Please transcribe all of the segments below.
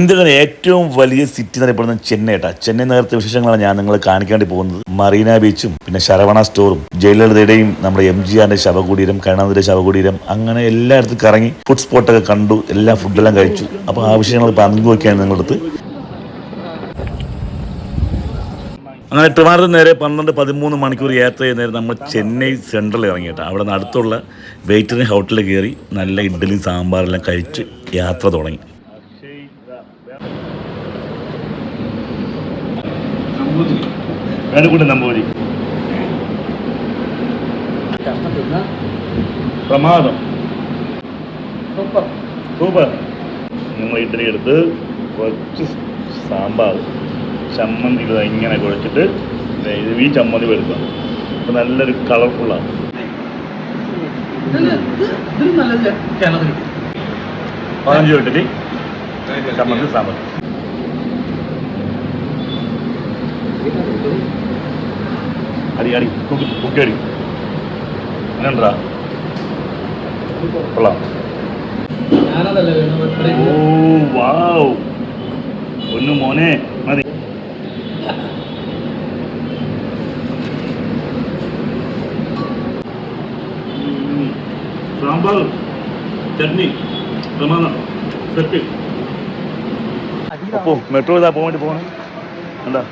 ഇന്ത്യയിലെ ഏറ്റവും വലിയ സിറ്റി എന്നറിയപ്പെടുന്ന ചെന്നൈ ഏട്ടാ. ചെന്നൈ നഗരത്തെ വിശേഷങ്ങളാണ് ഞാൻ നിങ്ങളെ കാണിക്കാൻ വേണ്ടി പോകുന്നത്. മറീന ബീച്ചും പിന്നെ ശരവണ സ്റ്റോറും ജയലളിതയുടെയും നമ്മുടെ എം ജി ആറിന്റെ ശവകുടീരം കരുണാനിധിയുടെ ശവകുടീരം അങ്ങനെ എല്ലായിടത്തും കറങ്ങി ഫുഡ് സ്പോട്ടൊക്കെ കണ്ടു. എല്ലാ ഫുഡെല്ലാം കഴിച്ചു. അപ്പോൾ ആ വിഷയങ്ങൾ പങ്കുവയ്ക്കാണ് നിങ്ങളുടെ അടുത്ത്. അങ്ങനെ ട്രിവാൻഡ്രം നേരെ പന്ത്രണ്ട് പതിമൂന്ന് മണിക്കൂർ യാത്ര ചെയ്യുന്ന നേരം നമ്മൾ ചെന്നൈ സെൻട്രലിൽ ഇറങ്ങിയിട്ടാണ് അവിടെ നിന്ന് അടുത്തുള്ള വെയിറ്ററിന് ഹോട്ടലിൽ കയറി നല്ല ഇഡ്ഡലി സാമ്പാറെല്ലാം കഴിച്ച് യാത്ര തുടങ്ങി. വേണുകൂടി നമ്പൂരി പ്രമാദം. സൂപ്പർ. സൂപ്പർ. നിങ്ങൾ ഇഡ്ഡലി എടുത്ത് കുറച്ച് സാമ്പാർ ചമ്മന്തി ഇങ്ങനെ കുഴച്ചിട്ട് ഈ ചമ്മന്തി വരുത്തുക അപ്പം നല്ലൊരു കളർഫുള്ളാണ് പതിനഞ്ച് ഇഡ്ഡലി ചമ്മന്തി സാമ്പാർ. അടി അടി കുക്കി കുക്കി അടി. അങ്ങനെ ഉണ്ടാ കൊള്ളാം ഓ വാവ്. ഒന്ന് മോനെ മതി. സാമ്പാർ ചട്നി പ്രമാദം സെറ്റ്. അപ്പോ മെട്രോ ഇതാ പോകാൻ വേണ്ടി പോകണം. എന്താ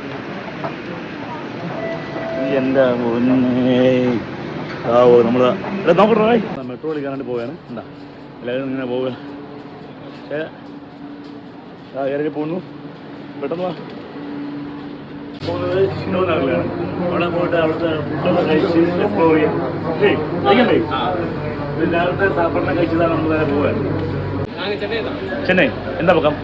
എന്റെ മുന്നേ നമ്മൾ എടാ നോക്കട്ടെ മെട്രോ വിളിക്കാൻ പോവാണ് പോവുകയാണ് എന്താ എല്ലാവരും ഇങ്ങനെ പോവുക ആ ഇറങ്ങി പോകുന്നു പെട്ടെന്ന് പോകുന്നത് അവിടെ പോയിട്ട് അവിടുത്തെ ഫുഡൊക്കെ കഴിച്ച് എക്സ്പ്ലോർ ചെയ്യാം കഴിക്കണ്ടേ ഇത് രാവിലത്തെ സാപ്പാടിനെ കഴിച്ചതാണ് നമ്മൾ നേരെ പോവുക ചെന്നൈ എന്താ? പക്കം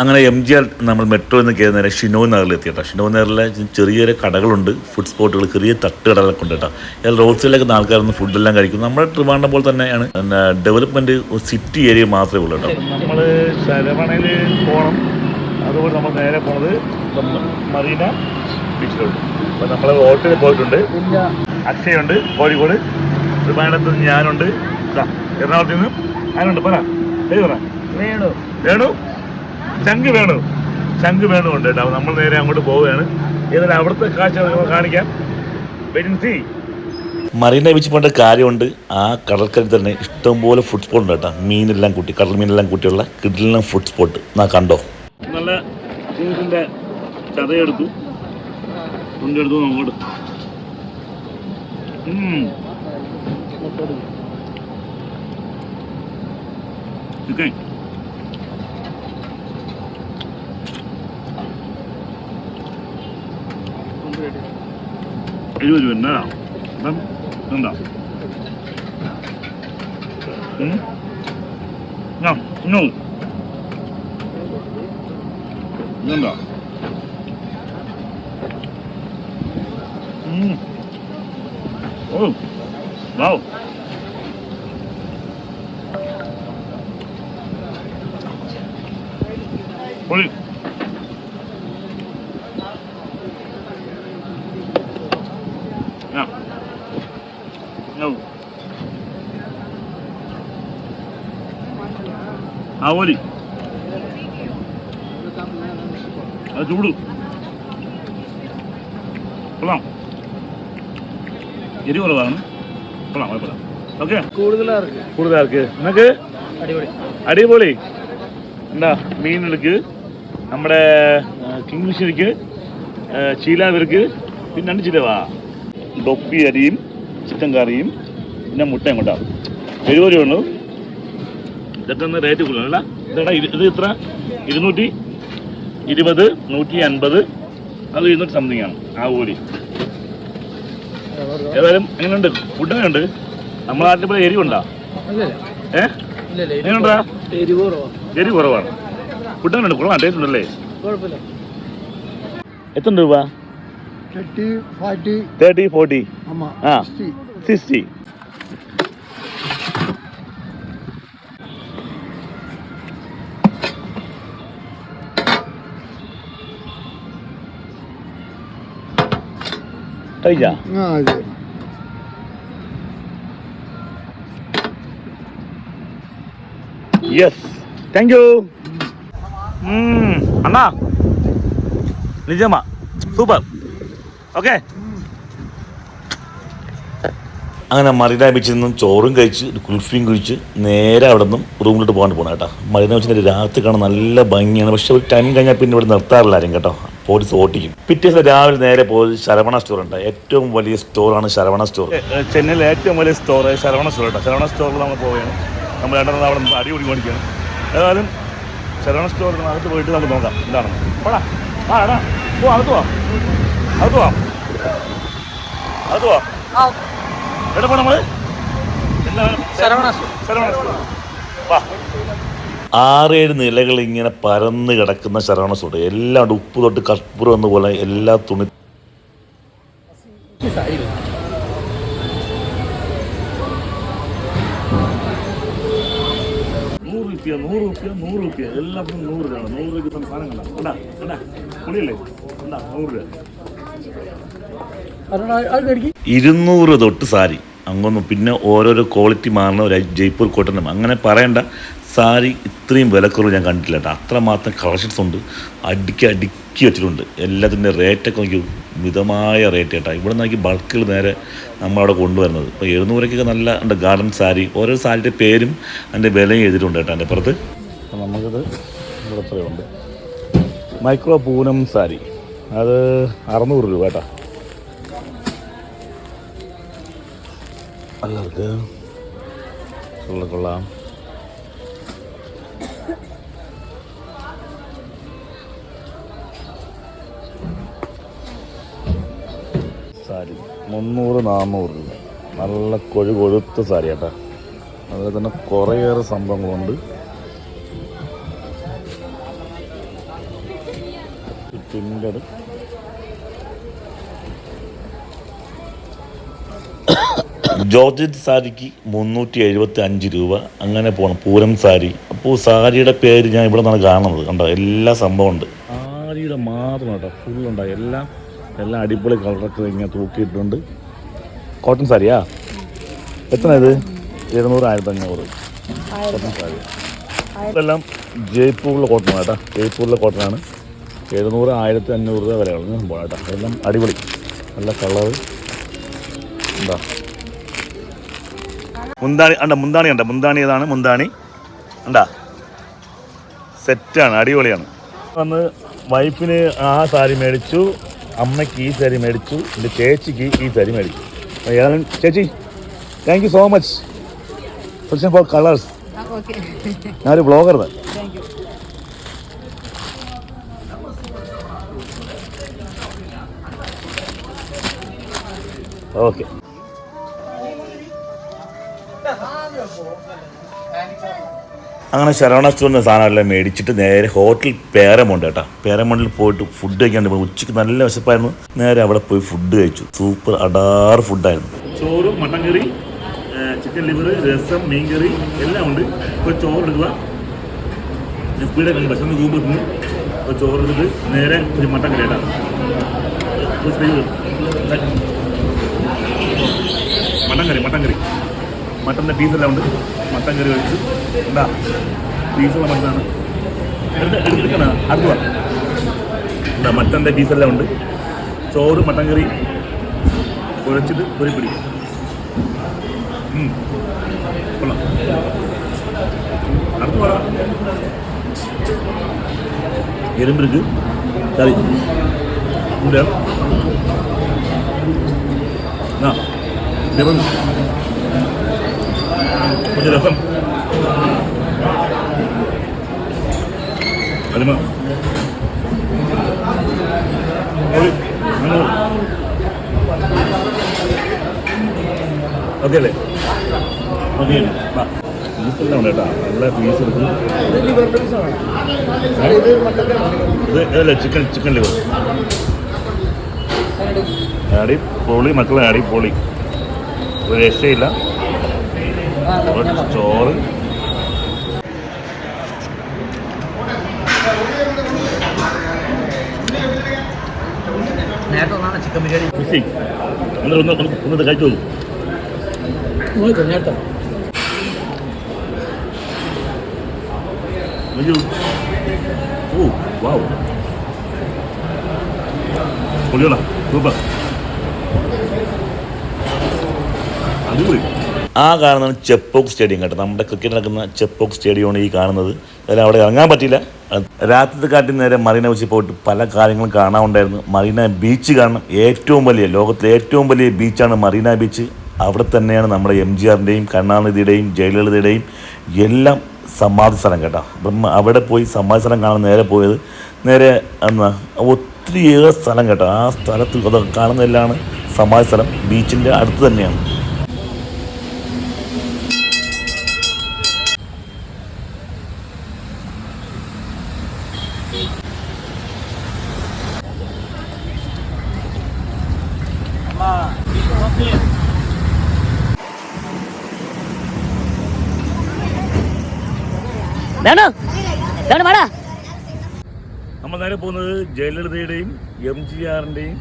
അങ്ങനെ എം ജി ആർ നമ്മൾ മെട്രോ എന്ന് കയറുന്ന നേരം ഷിനോ നഗറിൽ എത്തിയിട്ടോ ഷിനോ നഗറിലെ ചെറിയ ചെറിയ കടകളുണ്ട് ഫുഡ് സ്പോട്ടുകൾ ചെറിയ തട്ടുകടകളൊക്കെ ഉണ്ട് കേട്ടോ. അയാൾ റോഡ് സൈഡിലൊക്കെ ആൾക്കാരൊന്ന് ഫുഡെല്ലാം കഴിക്കും. നമ്മുടെ ട്രിവാൻഡ്രം പോലെ തന്നെയാണ്. ഡെവലപ്മെന്റ് ഡെവലപ്മെന്റ് സിറ്റി ഏരിയ മാത്രമേ ഉള്ളൂ കേട്ടോ. നമ്മൾ ശരവണയിൽ പോകണം അതുപോലെ നമ്മൾ നേരെ പോണത് മറീന ബീച്ചിലോട്ട്. അപ്പോൾ നമ്മൾ ഹോട്ടലിൽ പോയിട്ടുണ്ട്. അക്ഷയുണ്ട് കോഴിക്കോട് ട്രിവാൻഡ്രത്ത് ഞാനുണ്ട്. എറണാകുളത്ത് നിന്ന് ആരുണ്ട് പറ. പറ. വേണു. വേണു? ശംഖ് വേണു. ശംഖ് വേണു ഉണ്ട് കേട്ടോ. നമ്മൾ നേരെ അങ്ങോട്ട് പോവുകയാണ്. ഏതായാലും അവിടുത്തെ കാഴ്ച കാണിക്കാം. വെരിൻസി മറീന ബീച്ച് പോകേണ്ട കാര്യമുണ്ട്. ആ കടൽക്കരയിൽ തന്നെ ഇഷ്ടംപോലെ ഫുഡ് സ്പോട്ട് ഉണ്ട് കേട്ടോ. മീനെല്ലാം കൂട്ടി കടൽ മീനെല്ലാം കൂട്ടിയുള്ള കിഡിലെല്ലാം ഫുഡ് സ്പോട്ട് എന്നാ കണ്ടോ? നല്ല ചീസിന്റെ ചതയെടുത്തു. തുണ്ടെടുത്തു അങ്ങോട്ട്. ചിക്കൻ എഴുപത് രൂപ എന്നാ അപ്പം എന്താ ഇന്നോ ഇതെന്താ ഓ വാവ് പൊളി ആവോലി. അത് ചൂട്. കൊള്ളാം. എരി കുറവാണ്. കൊള്ളാം കുഴപ്പമില്ല. ഓക്കെ. കൂടുതലാർക്ക്? കൂടുതലാർക്ക്? നിനക്ക് അടിപൊളി. അടിപൊളി. എന്താ മീനുകൾക്ക് നമ്മുടെ കിങ് ഫിഷ് ഇരിക്ക് ചീലാവ് ഇരിക്ക് പിന്നെ രണ്ട് ചിലവാ. ഡൊപ്പി അരിയും ചിക്കൻ കറിയും പിന്നെ മുട്ടയും കൊണ്ടാണ് എഴുപത് രൂപ ഉള്ളൂ. ഇതൊക്കെ ഒന്ന് റേറ്റ് കൂടുതലല്ല ഇതെടാ ഇത് ഇത് ഇത്ര ഇരുന്നൂറ്റി ഇരുപത് നൂറ്റി അൻപത്. അത് ഇരുന്നൂറ്റി സംതിങ് ആണ് ആ ഊരി ഏതായാലും എങ്ങനെയുണ്ട്? ഫുഡ് എങ്ങനെയുണ്ട്? നമ്മളെ നാട്ടിൽ ഇപ്പോൾ എരിവുണ്ടോ ഏ? എങ്ങനെയുണ്ടാ? എരിവ് കുറവാ. എരി കുറവാണ്. ഫുഡ് എങ്ങനെയുണ്ട്? കുറവാണ് ടേസ്റ്റ് ഉണ്ടല്ലേ? എത്ര രൂപ? തേർട്ടി ഫാർട്ടി ആ സിക്സ്റ്റി കഴിച്ചാ യെസ് താങ്ക് യു അണ്ണാ. നിജമ്മ. സൂപ്പർ ഓക്കെ അങ്ങനെ മറീന ബീച്ചിൽ നിന്നും ചോറും കഴിച്ച് ഒരു കുൽഫിയും കുഴിച്ച് നേരെ അവിടെ നിന്നും റൂമിലോട്ട് പോകാൻ പോകണം കേട്ടോ. മറീന ബീച്ചിന്റെ രാത്രി കാണാൻ നല്ല ഭംഗിയാണ്. പക്ഷെ ഒരു ടൈം കഴിഞ്ഞാൽ പിന്നെ ഇവിടെ നിർത്താറില്ല ആരും കേട്ടോ. പോലീസ് ഓട്ടിക്കും പിറ്റേ ദിവസം രാവിലെ നേരെ പോയി ശരവണ സ്റ്റോർ ഉണ്ട്. ഏറ്റവും വലിയ സ്റ്റോറാണ് ശരവണ സ്റ്റോർ ചെന്നൈയിലെ ഏറ്റവും വലിയ സ്റ്റോർ ശരവണ സ്റ്റോർ കേട്ടോ. ശരവണ സ്റ്റോറിൽ നമ്മൾ പോവുകയാണ്. നമ്മൾ രണ്ടെണ്ണം അവിടെ അടി അടിപൊളി മേടിക്കുകയാണ്. ഏതായാലും ശരവണ സ്റ്റോറിന് അകത്ത് പോയിട്ട് നമുക്ക് നോക്കാം. എന്താണ്? പോടാ ആ എടാ. പോ അകത്ത് പോവാം അകത്ത് പോവാം അകത്ത് പോവാം എവിടെ പോ നമ്മൾ ശരവണ ശരവണ സ്റ്റോർ വാ. ആറേഴ് നിലകൾ ഇങ്ങനെ പരന്ന് കിടക്കുന്ന ശരവണ സ്റ്റോർ എല്ലാം ഉപ്പ് തൊട്ട് കർപ്പൂരം എന്ന പോലെ എല്ലാ തുണി നൂറ് രൂപ നൂറ് രൂപ നൂറ് രൂപ എല്ലാത്തിനും നൂറ് രൂപ നൂറ് രൂപയ്ക്ക് തന്നെ പുളിയല്ലേ? നൂറ് രൂപ. ഇരുന്നൂറ് തൊട്ട് സാരി. അങ്ങൊന്നും പിന്നെ ഓരോരോ ക്വാളിറ്റി മാറുന്ന ഒരു ജയ്പൂർ കോട്ടനും അങ്ങനെ പറയണ്ട. സാരി ഇത്രയും വിലക്കുറവ് ഞാൻ കണ്ടിട്ടില്ല കേട്ടോ. അത്രമാത്രം കളക്ഷൻസ് ഉണ്ട്. അടുക്കി അടുക്കി വെച്ചിട്ടുണ്ട്. എല്ലാത്തിന്റെ റേറ്റൊക്കെ നോക്കി മിതമായ റേറ്റ് കേട്ടോ. ഇവിടെ നിന്നാക്കി ബൾക്കിൽ നേരെ നമ്മളവിടെ കൊണ്ടുവരുന്നത്. ഇപ്പോൾ എഴുന്നൂറൊക്കെ നല്ല ഉണ്ട് ഗാർഡൻ സാരി. ഓരോ സാരിയുടെ പേരും അതിന്റെ വിലയും എഴുതിയിട്ടുണ്ട് കേട്ടോ അതിന്റെ പുറത്ത് നമുക്കിത് ഇവിടെ എത്രയുണ്ട് മൈക്രോ പൂനം സാരി. അത് അറുന്നൂറ് രൂപ കേട്ടോ. അല്ലത് കൊള്ള. സാരി. മുന്നൂറ് നാന്നൂറ് രൂപ. നല്ല കൊഴു കൊഴുത്ത സാരി കേട്ടോ. അതുപോലെ തന്നെ കുറേയേറെ സംഭവങ്ങളുണ്ട്. പിന്നീട് ജോർജറ്റ് സാരിക്ക് മുന്നൂറ്റി എഴുപത്തി അഞ്ച് രൂപ. അങ്ങനെ പോകണം പൂരം സാരി. അപ്പോൾ സാരിയുടെ പേര് ഞാൻ ഇവിടെ നിന്നാണ് കാണുന്നത്. കണ്ടോ? എല്ലാ സംഭവം ഉണ്ട്. സാരിയുടെ മാത്രം കേട്ടോ. ഫുള്ളുണ്ടായി എല്ലാം എല്ലാം അടിപൊളി കളറൊക്കെ ഇങ്ങനെ തൂക്കിയിട്ടുണ്ട്. കോട്ടൺ സാരിയാ? എത്ര ഇത് ഇരുന്നൂറ് ആയിരത്തി അഞ്ഞൂറ് കോട്ടൺ സാരി. ഇതെല്ലാം ജയ്പൂരിലെ കോട്ടൺ കേട്ടോ ജയ്പൂരിലെ കോട്ടനാണ് എഴുന്നൂറ് ആയിരത്തി അഞ്ഞൂറ് രൂപ വിലകളാണ് സംഭവം കേട്ടോ എല്ലാം അടിപൊളി. നല്ല കളർ എന്താ മുന്താണി അണ്ട മുന്താണി ഉണ്ട് മുന്താണി ഏതാണ്? മുന്താണി. ഉണ്ടാ സെറ്റാണ് അടിപൊളിയാണ്. വന്ന് വൈഫിന് ആ സാരി മേടിച്ചു. അമ്മയ്ക്ക് ഈ സാരി മേടിച്ചു എന്റെ ചേച്ചിക്ക് ഈ സാരി മേടിച്ചു. ഏതാണ് ചേച്ചി thank you so much first four colours ഞാനൊരു ബ്ലോഗർ താങ്ക് യു ഓക്കെ അങ്ങനെ ശരവണ സ്റ്റോറിന്റെ സാധനമെല്ലാം മേടിച്ചിട്ട് നേരെ ഹോട്ടൽ പേരമുണ്ട് കേട്ടോ. പേരമുണ്ടിൽ പോയിട്ട് ഫുഡ് കഴിക്കാൻ ഉച്ചയ്ക്ക് നല്ല വിശപ്പായിരുന്നു. നേരെ അവിടെ പോയി ഫുഡ് കഴിച്ചു. സൂപ്പർ അടാറ് ഫുഡായിരുന്നു ചോറ് മട്ടൻ കറി ചിക്കൻ ലിവർ രസം മീൻ കറി എല്ലാം ഉണ്ട്. ഇപ്പോൾ ചോറ് എടുക്കുക. ലിപ്പിയുടെ ഭക്ഷണം കൂമ്പ് ഇപ്പോൾ ചോറ് എടുത്തിട്ട് നേരെ ഒരു മട്ടൻ കറി സ്ത്രീ- മട്ടൻ കറി മട്ടൻ കറി. മട്ടന്റെ പീസെല്ലാം ഉണ്ട്. മട്ടൻ കറി കഴിച്ചു എന്താ പീസുള്ള മട്ടനാണ് എടുത്ത് എടുത്ത് എടുക്കണ അടുത്ത എന്താ മട്ടൻ്റെ പീസെല്ലാം ഉണ്ട് ചോറ് മട്ടൻ കറി കുഴച്ചിട്ട് ഒരു പിടി ഉം. കൊള്ളാം അടുത്ത് പറ എരുമ്പിരിക്ക് കറി ഉണ്ട് ആ ലെമൺ கொஞ்சம் ரசம் വരുമോ ഓക്കെ അല്ലേ ഓക്കെ ഫീസ് ഉണ്ട് കേട്ടോ. നമ്മളെ ഫീസ് എടുക്കും. ചിക്കൻ ചിക്കൻ ലിവർ ആടി പൊളി മക്കളെ ആടി പൊളി. ഒരു രക്ഷയില്ല. ചോറ്. നേരത്തെ ഒന്നാണ് ചിക്കൻ ബിരിയാണി ഒന്നത് കഴിച്ചു നേരത്തെ ഓ വാവ് പൊളിയോടാ സൂപ്പർ അടിപൊളി ആ കാണുന്നതാണ് ചെപ്പോക്ക് സ്റ്റേഡിയം കേട്ടോ. നമ്മുടെ ക്രിക്കറ്റ് നടക്കുന്ന ചെപ്പോക്ക് സ്റ്റേഡിയമാണ് ഈ കാണുന്നത്. അതിൽ അവിടെ ഇറങ്ങാൻ പറ്റില്ല രാത്രി കാട്ടി നേരെ മറീന ബീച്ചിൽ പോയിട്ട് പല കാര്യങ്ങളും കാണാനുണ്ടായിരുന്നു. മറീന ബീച്ച് കാണണം. ഏറ്റവും വലിയ ലോകത്തിലെ ഏറ്റവും വലിയ ബീച്ചാണ് മറീന ബീച്ച്. അവിടെ തന്നെയാണ് നമ്മുടെ എം ജി ആറിന്റെയും കരുണാനിധിയുടെയും ജയലളിതയുടെയും എല്ലാം സമാധി സ്ഥലം കേട്ടോ. അപ്പം അവിടെ പോയി സമാധി സ്ഥലം കാണാൻ നേരെ പോയത് നേരെ എന്നാ ഒത്തിരിയേറെ സ്ഥലം കേട്ടോ. ആ സ്ഥലത്ത് അത് കാണുന്നതെല്ലാം സമാധി സ്ഥലം ബീച്ചിന്റെ അടുത്ത് തന്നെയാണ്. നമ്മൾ നേരെ പോകുന്നത് ജയലളിതയുടെയും എം ജി ആറിന്റെയും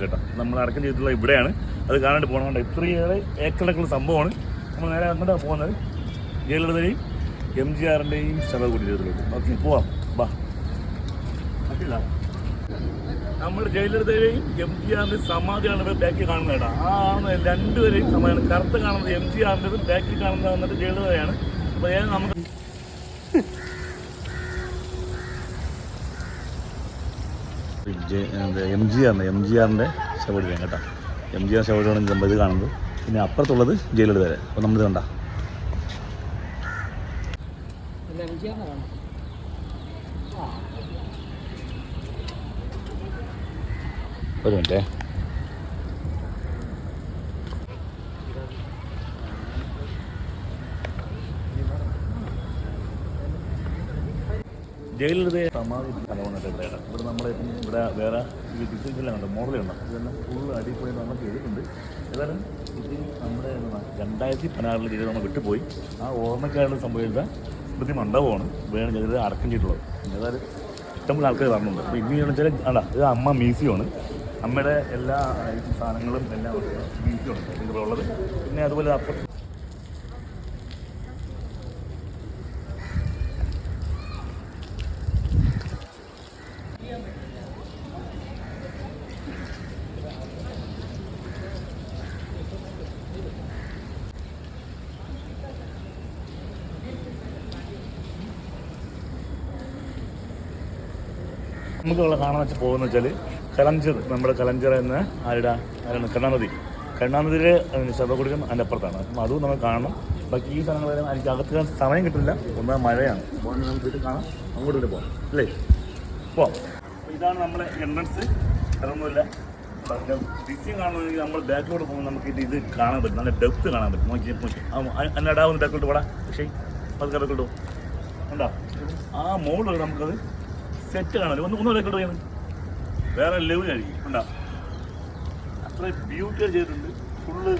കേട്ടോ നമ്മൾ അടക്കം ചെയ്തിട്ടുള്ള ഇവിടെയാണ്. അത് കാണാണ്ട് പോകണമുണ്ട് ഇത്രയേറെ ഏക്കറക്കുള്ള സംഭവമാണ്. നമ്മൾ നേരെ അങ്ങോട്ടാണ് പോകുന്നത് ജയലളിതയുടെയും എം ജി ആറിന്റെയും ചെയ്തിട്ടുള്ളത് ഓക്കെ പോവാം. ബാ പറ്റില്ല നമ്മൾ ജയലളിതയുടെയും എം ജി ആറിന്റെ സമാധിയാണ് ഇവിടെ ബാക്കിൽ കാണുന്നത് കേട്ടോ ആ രണ്ടുപേരെയും സമാധിയാണ്. കറുത്ത് കാണുന്നത് എം ജി ആറിന്റെതും ബാക്കിൽ കാണുന്നത് വന്നിട്ട് ജയലളിതയാണ്. അപ്പോൾ ഏത് നമുക്ക് എം ജി ആറിന്റെ എം ജി ആറിന്റെ ശവടിയാണ് കേട്ടോ. എം ജി ആർ ശവടിയാണ് നമ്മൾ ഇത് കാണുന്നത്. പിന്നെ അപ്പുറത്തുള്ളത് ജയിലെടുത്ത് വരെ. അപ്പോൾ നമ്മളിത് കണ്ട. ഒരു മിനിറ്റേ. ജയിലിലെ സമാധി സ്ഥലമാണ് ഇവിടെ ഇവിടെ നമ്മളെ ഇവിടെ വേറെ ഡിസൈൻസെല്ലാം ഉണ്ട് മോഡലുണ്ട് ഇതെല്ലാം ഫുൾ അടിപൊളി നമ്മൾ ചെയ്തിട്ടുണ്ട് ഏതായാലും ഇത് നമ്മുടെ രണ്ടായിരത്തി പതിനാറിൽ ചെയ്ത് നമ്മൾ വിട്ടുപോയി. ആ ഓർമ്മക്കാരുടെ സംഭവിച്ച സ്മൃതി മണ്ഡപമാണ്. വേണം ചെയ്തത് അടക്കം ചെയ്തിട്ടുള്ളത്. ഏതായാലും ഇഷ്ടംപോലെ ആൾക്കാർ പറഞ്ഞിട്ടുണ്ട് അപ്പോൾ ഇനി എന്ന് വെച്ചാൽ അല്ല ഇത് അമ്മ മ്യൂസിയമാണ്. അമ്മയുടെ എല്ലാ സാധനങ്ങളും എല്ലാം മ്യൂസിയമാണ് ഇവിടെ ഉള്ളത്. പിന്നെ അതുപോലെ അപ്പുറത്ത് നമുക്കുള്ള കാണാൻ വെച്ച് പോകുന്ന വെച്ചാൽ കലഞ്ചർ നമ്മുടെ കലഞ്ചർ എന്ന ആരുടെ ആരാണ്? കണ്ണാനദി കണ്ണാനദിയിലെ ശതകുടിക്കും അതിന്റെ അപ്പുറത്താണ്. അപ്പം അതും നമ്മൾ കാണണം. ബാക്കി ഈ വരെ എനിക്ക് അകത്ത് സമയം കിട്ടില്ല. ഒന്നാം മഴയാണ്. അപ്പോൾ നമുക്ക് വീട്ടിൽ കാണാം. അങ്ങോട്ട് വരെ പോകാം അല്ലേ? പോവാം. ഇതാണ് നമ്മുടെ എൻട്രൻസ് അതൊന്നുമില്ല ഡിസ്യം കാണണമെങ്കിൽ നമ്മൾ ബാക്കിലോട്ട് പോകുമ്പോൾ നമുക്ക് ഇത് ഇത് കാണാൻ പറ്റും. നല്ല ഡെപ്ത് കാണാൻ പറ്റും. നോക്കി നോക്കി. അന്നടാവുന്ന ബാക്കിലോട്ട് പോടാ. പക്ഷേ അത് കിടക്കട്ടോ ഉണ്ടോ ആ മോളിൽ നമുക്കത് സെറ്റ് കാണാൻ ഒന്ന് ഒന്നും കിട്ടും ചെയ്യുന്നത് വേറെ ലെവലായിരിക്കും ഉണ്ടാ അത്ര ബ്യൂട്ടി ചെയ്തിട്ടുണ്ട്. ഫുള്ള്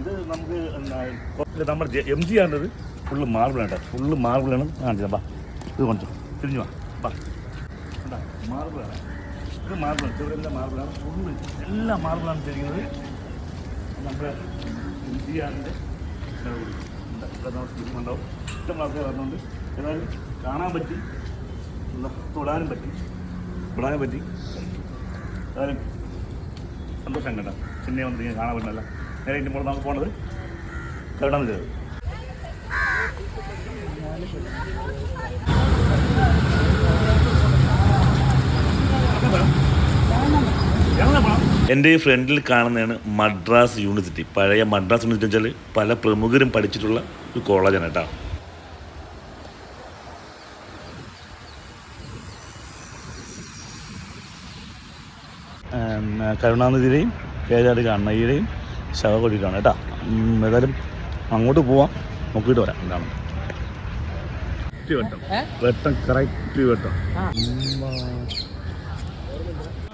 ഇത് നമുക്ക് നമ്മുടെ എം ജി ആണ്ടത് ഫുള്ള് മാർബിളാണ് ഫുള്ള് മാർബിളാണ് കാണിച്ചത്. ബാ ഇത് കൊണ്ടു തിരിഞ്ഞു വാ. ബാ കണ്ടാ? മാർബിളാണ് ഇത് മാർബിളാണ് ചെറുതെല്ലാം മാർബിളാണ് ഫുള്ള് എല്ലാ മാർബിളാണ് ചെയ്യുന്നത് നമ്മുടെ എം ജി ആറിന്റെ ഉണ്ടാവും ഇഷ്ടം ആൾക്കാർ പറഞ്ഞുകൊണ്ട് ഏതായാലും കാണാൻ പറ്റി. തൊടാനും പറ്റി. തൊടാനും പറ്റി. അതായത് സന്തോഷം കേട്ടോ. ചെന്നൈ വന്നിട്ട് ഞാൻ കാണാൻ പറ്റില്ല നേരെ മുകളിൽ നമുക്ക് പോണത് കേടാന്ന് ചെയ്തത് എന്റെ ഫ്രണ്ടിൽ കാണുന്നതാണ് മദ്രാസ് യൂണിവേഴ്സിറ്റി. പഴയ മദ്രാസ് യൂണിവേഴ്സിറ്റി വെച്ചാൽ പല പ്രമുഖരും പഠിച്ചിട്ടുള്ള ഒരു കോളേജാണ് കേട്ടോ. കരുണാനിധിയുടെയും പേരാട് കണ്ണയ്യുടെയും ശവകൊടിയിട്ടാണ് കേട്ടോ. ഏതായാലും അങ്ങോട്ട് പോവാം. നോക്കിയിട്ട് വരാം. എന്താണ്? വെട്ടം. വെട്ടം കറക്റ്റ് വെട്ടം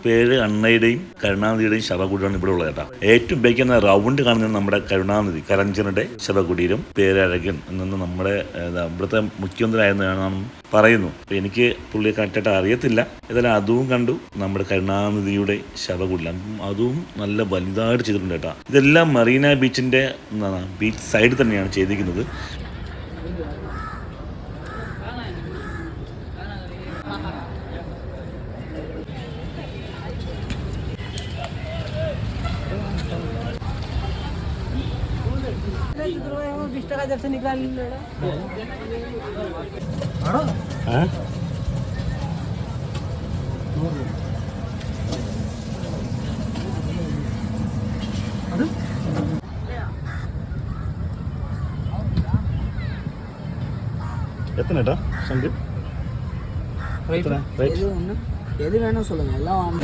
പേര് അണ്ണയുടെയും കരുണാനിധിയുടെയും ശവകുടീരമാണ് ഇവിടെ ഉള്ളത് കേട്ടോ. ഏറ്റവും ഉപയോഗിക്കുന്ന റൗണ്ട് കാണുന്നത് നമ്മുടെ കരുണാനിധി കരഞ്ജനയുടെ ശവകുടീരം പേരഴകൻ എന്നു നമ്മുടെ ഇവിടുത്തെ മുഖ്യമന്ത്രി ആയിരുന്നാണ് പറയുന്നു. എനിക്ക് പുള്ളിയെ കറക്റ്റായിട്ട് അറിയത്തില്ല. ഏതായാലും അതും കണ്ടു. നമ്മുടെ കരുണാനിധിയുടെ ശവകുടീരം. അതും നല്ല വലുതായിട്ട് ചെയ്തിട്ടുണ്ട് കേട്ടോ. ഇതെല്ലാം മറീന എന്താണ് ബീച്ച് സൈഡിൽ തന്നെയാണ് ചെയ്തിരിക്കുന്നത്. टाका जर निघाल எத்தனைடா சந்தீப் எது வேணும் எது வேணும் சொல்லுங்க எல்லாம்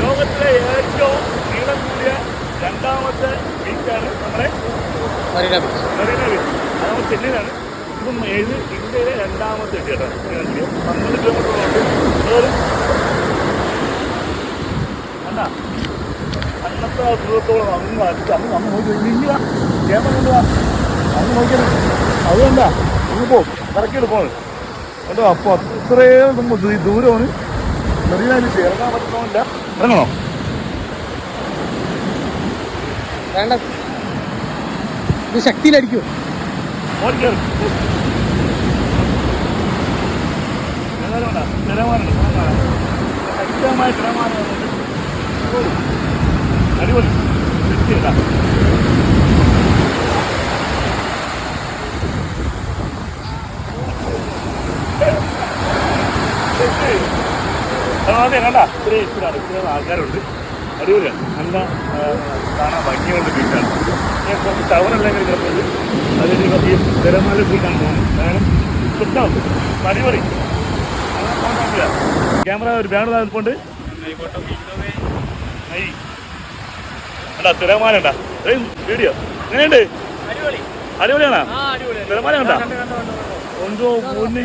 லோகத்தில் ஏற்றம் நீளக்கூடிய രണ്ടാമത്തെ ബീച്ചാണ് നമ്മുടെ മറീന ബീച്ച്. മറീന ബീച്ച്. അത് നമ്മൾ ചെന്നൈയിലാണ്. ഇപ്പം ഏഴ് ഇന്ത്യയിലെ രണ്ടാമത്തെ കേട്ടോ പന്ത്രണ്ട് കിലോമീറ്റർ ഒരു അല്ല. അന്നത്തെ ദൂരത്തോളം അങ്ങ് അടുത്ത് അങ്ങ് അങ്ങ് നോക്കിയില്ല ക്യാമറ കൊണ്ടുവാ അങ്ങ് നോക്കിയത് അതുകൊണ്ട അങ്ങ് പോകും കറക്കിയിട്ട് പോകണം കേട്ടോ അപ്പോൾ അത്രയും ദൂരമാണ്. Marina beach. ഇറങ്ങാൻ പറ്റുന്നില്ല ഇറങ്ങണോ? വേണ്ട. ഇത് ശക്തിയിലടിക്കൂ ആൾക്കാരുണ്ട്. അടിപൊളിയാണ് നല്ല കാണാൻ ഭംഗിയുള്ള ബീച്ചാണ് ഞാൻ കുറച്ച് ടവറെല്ലാം ഇങ്ങനെ കിടക്കുന്നത് അതിന് ഈ തിരമാല ബീച്ചാണ് പോകുന്നത് അതാണ് ഇഷ്ടം അടിപൊളി ക്യാമറ ഒരു ബാനർ നിൽപ്പുണ്ട്. അണ്ടാ തിരമാല ഉണ്ടാ വീഡിയോ. എങ്ങനെയുണ്ട്? അടിപൊളിയാണോ? തിരമാല ഉണ്ടാ കൊണ്ടോ പൊന്നി.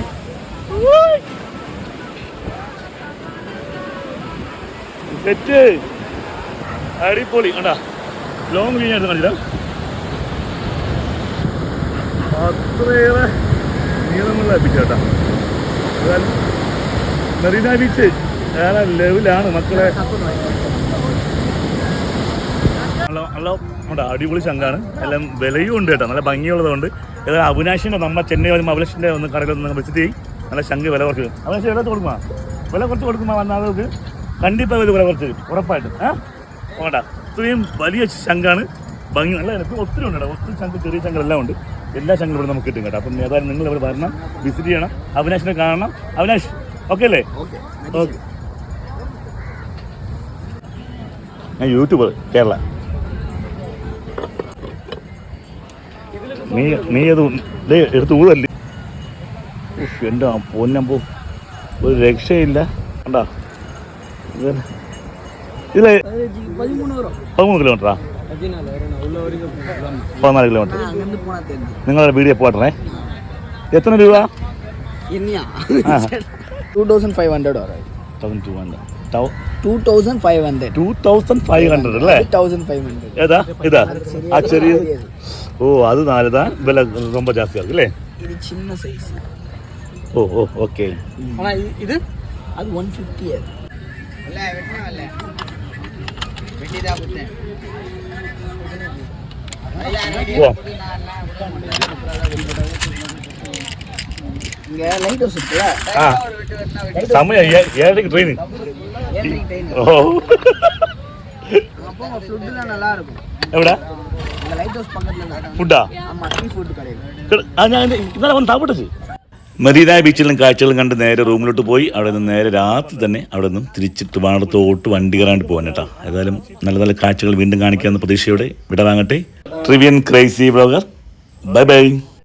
സെറ്റ് അടിപൊളി. കണ്ടാ? ലോങ് ലീൻ ആയിട്ട് കണ്ടില്ല അത്രയേറെ നീളമുള്ള ബീച്ച് കേട്ടാ മെറീന ബീച്ച് വേറെ ലെവലാണ് മക്കളെ. Hello hello. ഉണ്ട് അടിപൊളി ശങ്കാണ് എല്ലാം വിലയും ഉണ്ട് കേട്ടോ. നല്ല ഭംഗിയുള്ളതുകൊണ്ട്. ഏതായാലും അവിനാശിന്റെ നമ്മുടെ ചെന്നൈ വരുമ്പോൾ അഭിലാഷിന്റെ ഒന്ന് കടയിൽ ഒന്ന് വിസിറ്റ് ചെയ്യും. നല്ല ശങ്ക് വില കുറച്ച്. അഭിലാഷ് വില കൊടുക്കുമോ വില കുറച്ച് കൊടുക്കുമ്പോൾ വന്നാൽ അവർക്ക് കണ്ടിപ്പാ വില കുറച്ച്. ഉറപ്പായിട്ടും. ഏ? വേണ്ട ഇത്രയും വലിയ ശങ്കാണ് ഭംഗി നല്ല ഇപ്പം ഒത്തിരി ഉണ്ട് ഒത്തിരി ശംഖ് ചെറിയ ശങ്കെല്ലാം ഉണ്ട്. എല്ലാ ശങ്കും ഇവിടെ നമുക്ക് കിട്ടും കേട്ടോ. അപ്പം ഏതായാലും നിങ്ങൾ ഇവിടെ വരണം വിസിറ്റ് ചെയ്യണം. അവിനാശിനെ കാണണം. അവിനാശ് ഓക്കെ അല്ലേ? ഓക്കെ ഞാൻ യൂട്യൂബർ കേരള. നീ നീ അത് എടുത്ത് ഊഴല്ലേ എന്റെ പൊന്നമ്പോ. ഒരു രക്ഷയില്ല. കണ്ടാ? ഇത് ഇതിലെ பதிமூணு வரும் പതിമൂന്ന് കിലോമീറ്ററാ பதினாலு வரும் உள்ள வரைக்கும் പതിനാല് കിലോമീറ്റർ அங்கேருந்து போனால் தெரிஞ்சு നിങ്ങളുടെ വീഡിയോ പോട്ടണേ എത്ര രൂപ என்னையா ஆ. டூ தௌசண்ட் ஃபைவ் ஹண்ட்ரட் வரும் thousand two hundred two thousand five hundred two thousand five hundred അല്ലേ தௌசண்ட் ஃபைவ் ஹண்ட்ரட் ഏതാ ഇതാ ആ ചെറിയ ഓ അത് നാലുതാ വില ரொம்ப ജാസ്തിയാ അല്ലേ இது சின்ன சைஸ் ഓ ഓ ഓക്കെ ஆனால் இது அது ஒன் ஃபிஃப்டி சமயம் நல்லா இருக்கும் எப்படா ஃபுட்டா இதெல்லாம் வந்து சாப்பிட்டுச்சு. മരീന ബീച്ചിലും കാഴ്ചകളും കണ്ട് നേരെ റൂമിലോട്ട് പോയി. അവിടെ നിന്ന് നേരെ രാത്രി തന്നെ അവിടെ നിന്നും തിരിച്ച് ട്രിവാണത്തോട്ട് വണ്ടി കയറാണ്ട് പോകാൻ കേട്ടോ. ഏതായാലും നല്ല നല്ല കാഴ്ചകൾ വീണ്ടും കാണിക്കാമെന്ന പ്രതീക്ഷയോടെ വിടവാങ്ങട്ടെ. ട്രിവിയൻ ക്രൈസി ബ്ലോഗർ ബൈ ബൈ